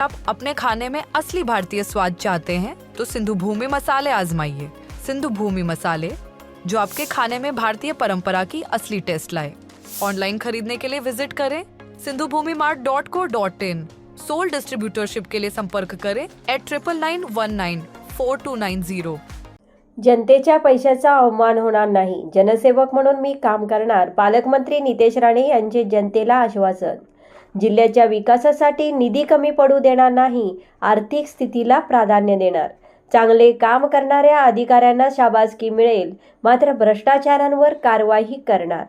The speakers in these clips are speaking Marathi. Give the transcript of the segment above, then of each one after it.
आप अपने खाने में असली भारतीय स्वाद चाहते हैं तो सिंधु भूमि मसाले आजमाइए। सिंधु भूमि मसाले जो आपके खाने में भारतीय परंपरा की असली टेस्ट लाए। ऑनलाइन खरीदने के लिए विजिट करें Sindhu Bhoomi mart dot co dot in. Sole distributorship के लिए संपर्क करें at triple nine one nine four two nine zero जनतेच्या पैशाचा अवमान होणार नाही जनसेवक म्हणून मी काम करणार पालकमंत्री नितेश राणे यांचे जनतेला आश्वासन। जिल्ह्याच्या विकासासाठी निधी कमी पडू देणार नाही आर्थिक स्थितीला प्राधान्य देणार. चांगले काम करणाऱ्या अधिकाऱ्यांना शाबासकी मिळेल मात्र भ्रष्टाचारांवर कारवाई करणार.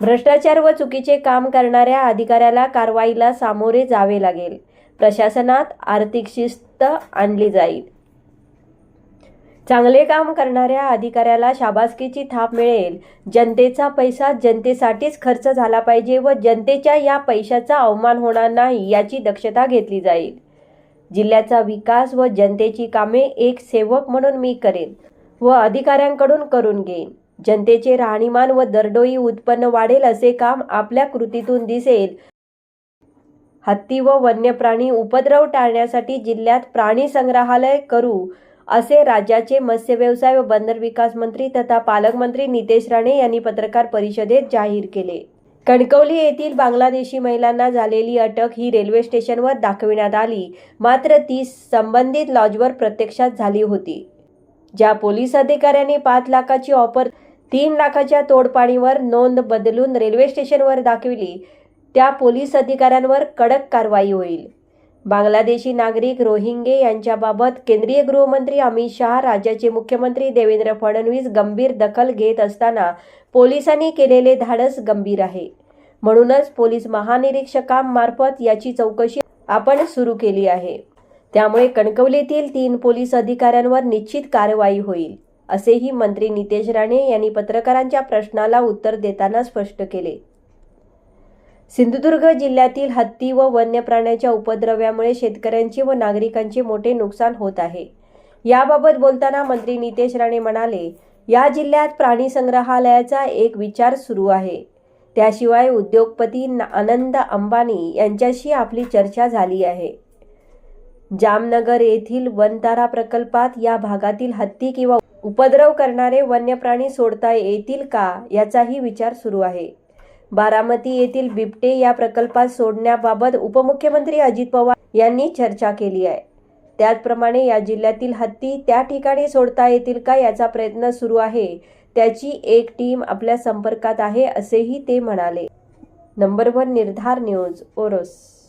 भ्रष्टाचार व चुकीचे काम करणाऱ्या अधिकाऱ्याला कारवाईला सामोरे जावे लागेल. प्रशासनात आर्थिक शिस्त आणली जाईल. चांगले काम करणाऱ्या अधिकाऱ्याला शाबासकीची थाप मिळेल. जनतेचा पैसा जनतेसाठीच खर्च झाला पाहिजे व जनतेच्या या पैशाचा अवमान होणार नाही याची दक्षता घेतली जाईल. जिल्ह्याचा विकास व जनतेची कामे एक सेवक म्हणून मी करेन व अधिकाऱ्यांकडून करून घेईन. जनतेचे राहणीमान व दरडोई उत्पन्न वाढेल असे काम आपल्या कृतीतून दिसेल. हत्ती व वन्य प्राणी उपद्रव टाळण्यासाठी जिल्ह्यात प्राणी संग्रहालय करू. असे राज्याचे मत्स्य व्यवसाय व बंदर विकास मंत्री तथा पालकमंत्री नितेश राणे यांनी पत्रकार परिषदेत जाहीर केले. कणकवली येथील बांगलादेशी महिलांना झालेली अटक ही रेल्वे स्टेशनवर दाखविण्यात आली. मात्र ती संबंधित लॉजवर प्रत्यक्षात झाली होती. ज्या पोलीस अधिकाऱ्यांनी पाच लाखाची ऑफर तीन लाखाच्या तोडपाणीवर नोंद बदलून रेल्वे स्टेशनवर दाखविली त्या पोलीस अधिकाऱ्यांवर कडक कारवाई होईल. बांगलादेशी नागरिक रोहिंगे यांच्याबाबत केंद्रीय गृहमंत्री अमित शहा राज्याचे मुख्यमंत्री देवेंद्र फडणवीस गंभीर दखल घेत असताना पोलिसांनी केलेले धाडस गंभीर आहे. म्हणूनच पोलीस महानिरीक्षकांमार्फत याची चौकशी आपण सुरू केली आहे. त्यामुळे कणकवलीतील तीन पोलीस अधिकाऱ्यांवर निश्चित कारवाई होईल असेही मंत्री नितेश राणे यांनी पत्रकारांच्या प्रश्नाला उत्तर देताना स्पष्ट केले. सिंधुदुर्ग जिल्ह्यातील हत्ती व वन्य प्राण्याच्या उपद्रव्यामुळे शेतकऱ्यांचे व नागरिकांचे मोठे नुकसान होत आहे. याबाबत बोलताना मंत्री नितेश राणे म्हणाले या जिल्ह्यात प्राणी संग्रहालयाचा एक विचार सुरू आहे. त्याशिवाय उद्योगपती आनंद अंबानी यांच्याशी आपली चर्चा झाली आहे. जामनगर येथील वनतारा प्रकल्पात या भागातील हत्ती किंवा उपद्रव करणारे वन्य प्राणी सोडता येतील का याचाही विचार सुरू आहे. बारामती येथील बिबटे या प्रकल्पात सोडण्याबाबत उपमुख्यमंत्री अजित पवार यांनी चर्चा केली आहे. त्याचप्रमाणे या जिल्ह्यातील हत्ती त्या ठिकाणी सोडता येतील का याचा प्रयत्न सुरू आहे त्याची एक टीम आपल्या संपर्कात आहे असेही ते म्हणाले. Number one Nirdhar news Oros.